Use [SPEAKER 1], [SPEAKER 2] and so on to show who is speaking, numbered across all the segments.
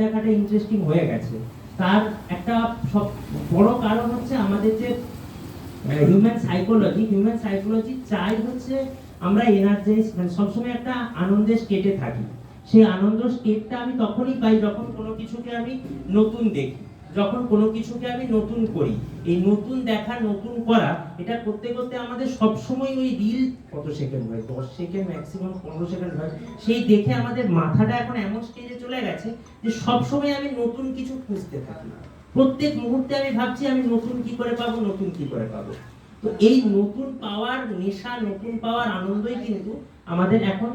[SPEAKER 1] দেখাটা ইন্টারেস্টিং হয়ে গেছে। তার একটা সব বড় কারণ হচ্ছে আমাদের যে হিউম্যান সাইকোলজি হিউম্যান সাইকোলজি চাই হচ্ছে আমরা এনার্জাইজ মানে সবসময় একটা আনন্দের স্টেটে থাকি। সেই আনন্দ স্টেটটা আমি তখনই পাই যখন কোনো কিছুকে আমি নতুন দেখি। যখন কোনো কিছুকে আমি নতুন করি, এই নতুন দেখা, নতুন করা, এটা করতে করতে আমাদের সবসময় ওই রিল কত সেকেন্ড হয়? দশ সেকেন্ড ম্যাক্সিমাম পনেরো সেকেন্ড হয়। সেই দেখে আমাদের মাথাটা এখন এমন স্টেজে চলে গেছে যে সবসময় আমি নতুন কিছু খুঁজতে থাকি। প্রত্যেক মুহূর্তে আমি ভাবছি, আমি নতুন কি করে পাবো, নতুন কি করে পাবো? তো এই নতুন পাওয়ার নেশা, নতুন পাওয়ার আনন্দই কিন্তু আমাদের এখন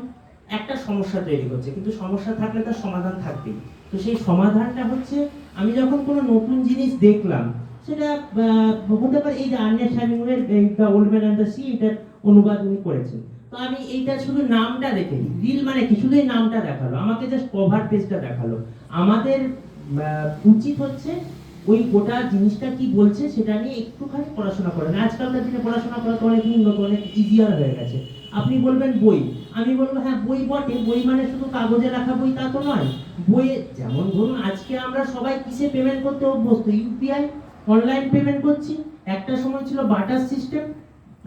[SPEAKER 1] একটা সমস্যা তৈরি করছে। কিন্তু সমস্যা থাকলে তার সমাধান থাকবেই। তো সেই সমাধানটা হচ্ছে আমি যখন কোনো নতুন জিনিস দেখলাম, সেটা হতে পারে এই যে আর্নেস্ট হ্যামিংওয়ের দ্য অ্যান্ড দ্য সি, এটার অনুবাদ উনি করেছেন। তো আমি এইটা শুধু নামটা দেখে রিল মানে কি? শুধু এই নামটা দেখাল। আমাকে জাস্ট কভার পেজটা দেখাল। আমাদের উচিত হচ্ছে ওই গোটা জিনিসটা কি বলছে সেটা নিয়ে একটুখানি পড়াশোনা করেন আজকালকার দিনে পড়াশোনা করা তো অনেক উন্নত, অনেক ইজিয়ার হয়ে গেছে। আপনি বলবেন বই। আমি বলব হ্যাঁ বই বটে, বই মানে শুধু কাগজে রাখা বই তা তো নয়। বইয়ে যেমন ধরুন, আজকে আমরা সবাই কিসে পেমেন্ট করতে অভ্যস্ত? ইউপিআই অনলাইন পেমেন্ট করছি। একটা সময় ছিল বাটার সিস্টেম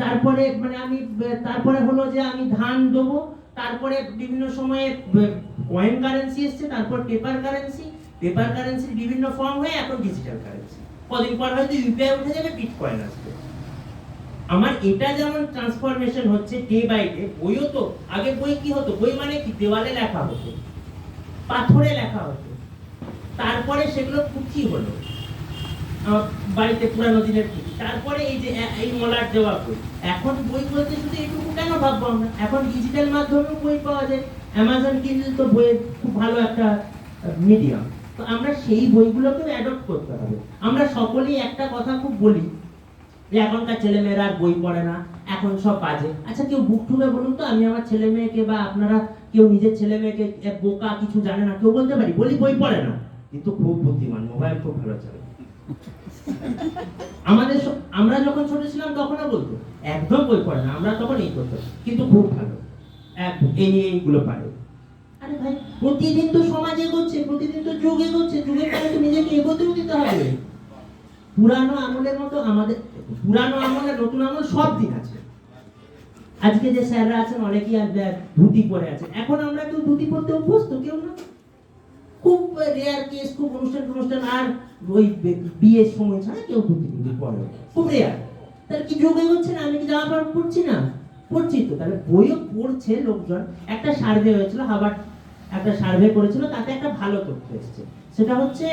[SPEAKER 1] তারপরে মানে আমি, তারপরে হলো যে আমি ধান দেবো, তারপরে বিভিন্ন সময়ে কয়েন কারেন্সি এসছে, তারপর পেপার কারেন্সি পেপার কারেন্সির বিভিন্ন ফর্ম হয়ে এখন ডিজিটাল কারেন্সি কদিন পর হয়তো ইউপিআই উঠে যাবে বিটকয়েন আসবে। আমার এটা যেমন ট্রান্সফরমেশন হচ্ছে ডে বাই ডে বইও তো, আগে বই কি হতো? বই মানে কি? দেওয়ালে লেখা হতো, পাথরে লেখা হতো, তারপরে সেগুলো পুঁথি হলো বাড়িতে পুরানো দিনের পুঁথি তারপরে এই যে এই মলার দেওয়া বই। এখন বই বলতে শুধু এটুকু কেন ভাববো আমরা? এখন ডিজিটাল মাধ্যমেও বই পাওয়া যায়। অ্যামাজন কিনলে তো বইয়ের খুব ভালো একটা মিডিয়াম তো আমরা সেই বইগুলোকেও অ্যাডপ্ট করতে হবে। আমরা সকলেই একটা কথা খুব বলি যে এখনকার ছেলে মেয়েরা আর বই পড়ে না, এখন সব বাজে। আচ্ছা কেউ বুক ঠুকে বলুন তো? আমি আমার ছেলে মেয়েকে বা আপনারা কেউ নিজের ছেলে মেয়েকে বোকা কিছু জানে না, কেউ বলতে পারি? বলি বই পড়ে না। কিন্তু খুব বুদ্ধিমান, মোবাইল খুব ভালো চলে আমাদের আমরা যখন ছোট ছিলাম তখনও বলতো, একদম বই পড়ে না, আমরা তখন এই করতো কিন্তু খুব ভালো। এই এইগুলো পারে। আরে ভাই, প্রতিদিন তো সমাজ এগোচ্ছে, প্রতিদিন তো যুগ এগোচ্ছে, যুগের কারণে তো নিজেকে এগোতেও দিতে হবে। পুরানো আমলের মতো আমাদের, পুরানো আমল নতুন আমল সব দিন আছে। আজকে যে স্যাররা আছেন, অনেকেই ধুতি পরে আছেন। এখন আমরা কেউ ধুতি পরতে অভ্যস্ত, কেউ না। খুব রেয়ার কেস খুব অনুষ্ঠান অনুষ্ঠান আর ওই বিয়ের সময় ছাড়া কেউ ধুতি টুতি পরে খুব রেয়ার তাহলে কি যোগ হচ্ছে না? আমি কি জামা প্যান্ট পরছি না? পড়ছি তো। তাহলে বইও পড়ছে লোকজন। একটা সার্ভে হয়েছিল হাবার্ড একটা সার্ভে করেছিল, তাতে একটা ভালো তথ্য এসেছে। সেটা হচ্ছে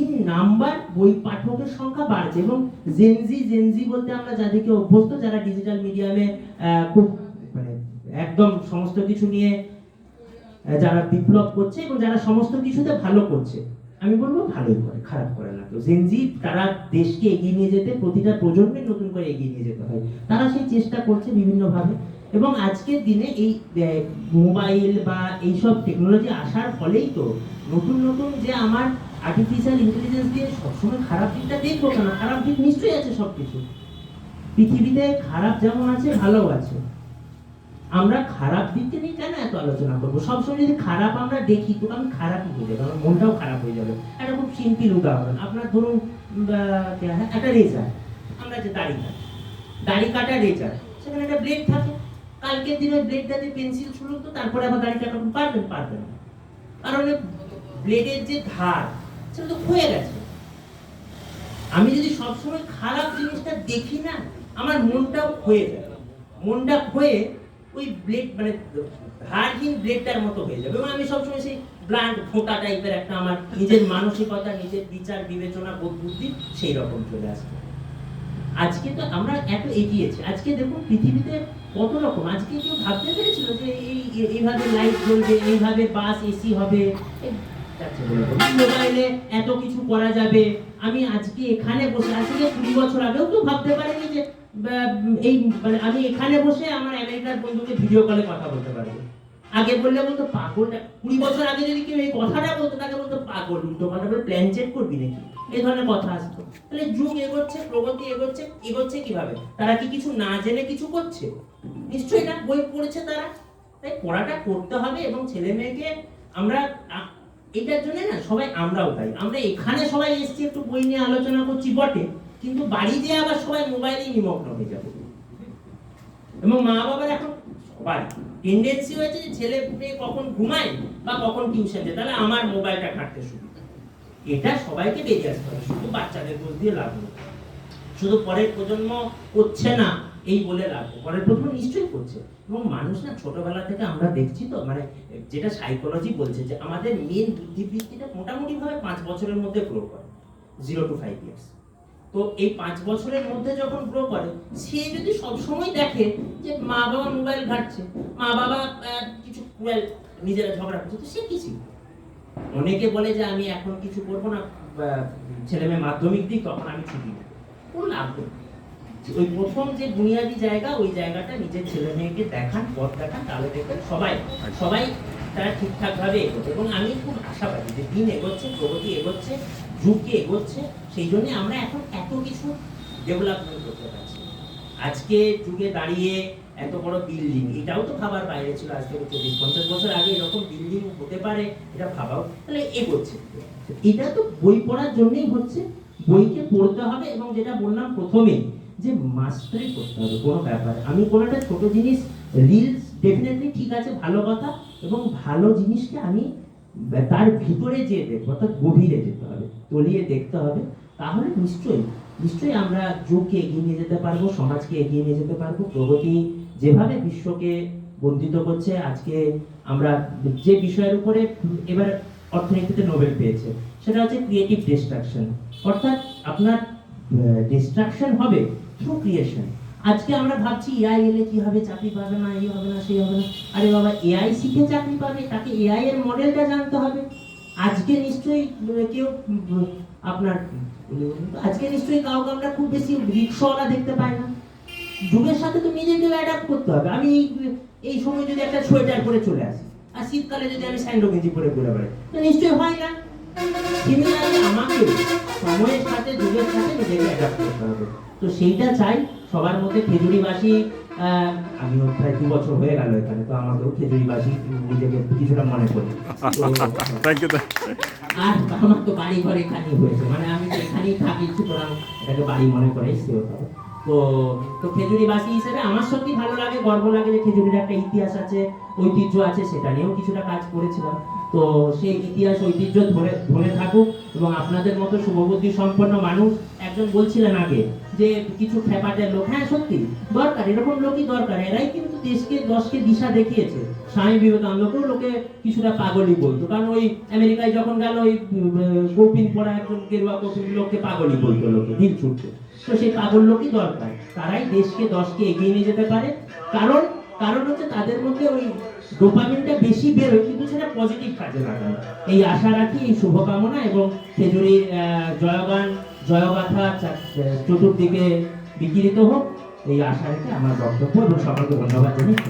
[SPEAKER 1] ইন নাম্বার বই পাঠকের সংখ্যা বাড়ছে এবং জেনজি জেনজি বলতে আমরা যাদেরকে অভ্যস্ত, যারা ডিজিটাল মিডিয়ামে খুব মানে একদম সমস্ত কিছু নিয়ে যারা বিপ্লব করছে এবং যারা সমস্ত কিছুতে ভালো করছে। আমি বলব ভালোই করে, খারাপ করে না তো জেনজি তারা দেশকে এগিয়ে নিয়ে যেতে, প্রতিটা প্রজন্মের নতুন করে এগিয়ে নিয়ে যেতে হয়। তারা সেই চেষ্টা করছে বিভিন্নভাবে। এবং আজকের দিনে এই মোবাইল বা এইসব টেকনোলজি আসার ফলেই তো নতুন নতুন যে আমার আর্টিফিশিয়াল ইন্টেলিজেন্স দিয়ে সবসময় খারাপ দিকটা দেখব কেন? খারাপ দিক নিশ্চয়ই আছে সব কিছু পৃথিবীতে খারাপ যেমন আছে ভালো আছে। আমরা খারাপ দিকটা নিয়ে কেন এত আলোচনা করব? সবসময় যদি খারাপ আমরা দেখি, তো আমি খারাপই হয়ে যাবে, আমার মনটাও খারাপ হয়ে যাবে। একটা খুব সিম্পল উদাহরণ, আপনার ধরুন একটা রেজার, আমরা যে দাড়ি কাটি, দাড়ি কাটা রেজার, সেখানে একটা ব্লেড থাকে। কালকের দিনে ব্লেডটাতে পেন্সিল ছুড়ুন তো, তারপরে আবার দাড়ি কাটা পারবেন পারবেন কারণ ব্লেডের যে ধার সেটা তো ক্ষয়ে গেছে। আমি যদি সবসময় খারাপ জিনিসটা দেখি না, আমার মনটাও ক্ষয়ে যাবে মনটা ক্ষয়ে ওই ব্লেড মানে ধারহীন ব্লেডটার মতো হয়ে যাবে। এবং আমি সবসময় সেই ব্লান্ট ফোঁটা টাইপের একটা আমার নিজের মানসিকতা, নিজের বিচার, বিবেচনা বোধ বুদ্ধি সেই রকম চলে আসবে। আজকে তো আমরা এত এগিয়েছি। আজকে দেখুন পৃথিবীতে কত রকম। আজকে কেউ ভাবতে পেরেছিল যে এই, এই- এইভাবে লাইট জ্বলবে, এইভাবে বাস এসি হবে। মোবাইলে এত কিছু করা যাবে। আমি আজকে এখানে বসে, আজকে কুড়ি বছর আগেও কেউ ভাবতে পারেনি যে এই মানে আমি এখানে বসে আমার আমেরিকার বন্ধুকে ভিডিও কলে কথা বলতে পারব। আগে বললে বলতো পাগলটা কুড়ি বছর আগে যদি কেউ এই কথাটা বলতো, তাকে বলতো, পাগল, উল্টো পাল্টা বলে প্ল্যান চেক করবি নাকি? এই ধরনের কথা আসতো। তাহলে যুগ এগোচ্ছে, প্রগতি এগোচ্ছে এগোচ্ছে কীভাবে? তারা কি কিছু না জেনে কিছু করছে? নিশ্চয়ই না, বই পড়েছে তারা। তাই পড়াটা করতে হবে এবং ছেলে মেয়েকে আমরা এটার জন্য না সবাই আমরাও তাই আমরা এখানে সবাই এসছি, একটু বই নিয়ে আলোচনা করছি বটে, কিন্তু বাড়িতে আবার সবাই মোবাইলেই নিমগ্ন হয়ে যাব। এবং মা বাবার এখন সবাই টেন্ডেন্সি হয়েছে যে ছেলে মেয়ে কখন ঘুমায় বা কখন টিউশন যায়, তাহলে আমার মোবাইলটা ঘাটতে শুরু এটা সবাইকে বেরিয়ে আসতে হবে, শুধু বাচ্চাদের দোষ দিয়ে লাভ নেই। শুধু পরের প্রজন্ম করছে না, এই বলে নেই। পরের প্রজন্ম নিশ্চয়ই করছে। এবং মানুষ না ছোটবেলা থেকে আমরা দেখছি তো মানে যেটা সাইকোলজি বলছে যে আমাদের মেন বুদ্ধিবৃত্তিটা মোটামুটি ভাবে পাঁচ বছরের মধ্যে গ্রো করে জিরো টু ফাইভ ইয়ার্স তো এই পাঁচ বছরের মধ্যে যখন গ্রো করে, সে যদি সবসময় দেখে যে মা বাবা মোবাইল ঘাটছে মা বাবা কিছু নিজেরা ঝগড়া করছে, তো সে কি শিখবে? অনেকে বলে যে আমি এখন কিছু করব না ছেলে মেয়ে মাধ্যমিক দিক, তখন আমি ছুটি নেব। কোন লাভ। ওই প্রথম যে বুনিয়াদি জায়গা, ওই জায়গাটা নিজের ছেলে মেয়েকে দেখান, পথ দেখান, তাহলে দেখবেন সবাই সবাই তারা ঠিকঠাক ভাবে এগোবে। এবং আমি খুব আশাবাদী যে দিন এগোচ্ছে, প্রগতি এগোচ্ছে যুগকে এগোচ্ছে, সেই জন্য আমরা এখন এত কিছু ডেভেলপমেন্ট করতে পারছি। আজকে যুগে দাঁড়িয়ে এত বড় বিল্ডিং এটাও তো ভাবার বাইরে ছিল আজ থেকে চল্লিশ পঞ্চাশ বছর আগে এরকম বিল্ডিং হতে পারে, এটা ভাবাও, তাহলে এগোচ্ছে। এটা তো বই পড়ার জন্যই হচ্ছে। বইকে পড়তে হবে এবং যেটা বললাম প্রথমে, যে মাস্টারি করতে হবে, কোনো ব্যাপার আমি কোনো একটা ছোট জিনিস রিলস ডেফিনেটলি ঠিক আছে, ভালো কথা, এবং ভালো জিনিসকে আমি তার ভিতরে যে দেখব, অর্থাৎ গভীরে যেতে হবে, তলিয়ে দেখতে হবে। তাহলে নিশ্চয়ই নিশ্চয়ই আমরা যুগকে এগিয়ে নিয়ে যেতে পারব, সমাজকে এগিয়ে নিয়ে যেতে পারব, প্রগতি যেভাবে বিশ্বকে বন্দিত করছে, আজকে আমরা যে বিষয়ের উপরে এবার অর্থনীতিতে নোবেল পেয়েছে, সেটা হচ্ছে ক্রিয়েটিভ ডিস্ট্রাকশন অর্থাৎ আপনার ডিস্ট্রাকশন হবে থ্রু ক্রিয়েশন আজকে আমরা ভাবছি এআই এলে কি হবে, চাকরি পাবে না, এই হবে না, সেই হবে না। আরে বাবা এআই শিখে চাকরি পাবে, তাকে এআই এর মডেলটা জানতে হবে। আজকে নিশ্চয়ই কেউ আপনার আজকে নিশ্চয়ই কাউকে আমরা খুব বেশি রিক্সাওয়ালা দেখতে পাই না। যুগের সাথে তো নিজেকে অ্যাডাপ্ট করতে হবে। আমি এই সময় যদি একটা সোয়েটার পরে চলে আসি, আর শীতকালে যদি আমি স্যান্ডো গেঞ্জি পরে ঘুরে বেড়াই নিশ্চয়ই হয় না। সিমিলারলি আমাকে সময়ের সাথে যুগের সাথে নিজেকে অ্যাডাপ্ট করতে হবে। তো সেইটা চাই সবার মধ্যে খেজুরিবাসী আমিও প্রায় দু বছর হয়ে গেল এখানে তো আমাকেও খেজুরিবাসী নিজেকে কিছুটা মনে করি। আর আমার তো বাড়ি ঘর এখানেই হয়েছে মানে আমি তো এখানেই থাকি সুতরাং এটাকে বাড়ি মনে করে ওখানে তো তো খেজুরিবাসী হিসেবে আমার সত্যি ভালো লাগে গর্ব লাগে যে খেজুরির একটা ইতিহাস আছে ঐতিহ্য আছে সেটা নিয়েও কিছুটা কাজ করেছিলাম। তো সেই ইতিহাস, ঐতিহ্য ধরে ধরে থাকুক এবং আপনাদের মতো শুভবুদ্ধি সম্পন্ন মানুষ একজন বলছিলেন আগে যে কিছু খেপাটের লোক হ্যাঁ সত্যি, দরকার, এরকম লোকই দরকার, এরাই কিন্তু দেশকে, দশকে দিশা দেখিয়েছে। স্বামী বিবেকানন্দকেও লোকে কিছুটা পাগলই বলতো, কারণ ওই আমেরিকায় যখন গেল ওই কৌপিন পড়া একজন গেরুয়া কৌপিন লোককে পাগলই বলতো লোকে ঢিল ছুটতো। তো সেই পাগল লোকই দরকার, তারাই দেশকে, দশকে এগিয়ে নিয়ে যেতে পারে। কারণ কারণ হচ্ছে তাদের মধ্যে ওই ডোপামিনটা বেশি বেরোয়, কিন্তু সেটা পজিটিভ কাজে লাগায় এই আশা রাখি, এই শুভকামনা এবং খেজুরির জয়গান, জয়গাথা চতুর্দিকে বিকিরিত হোক, এই আশা রেখে আমার বক্তব্য এবং সকলকে ধন্যবাদ জানিয়ে।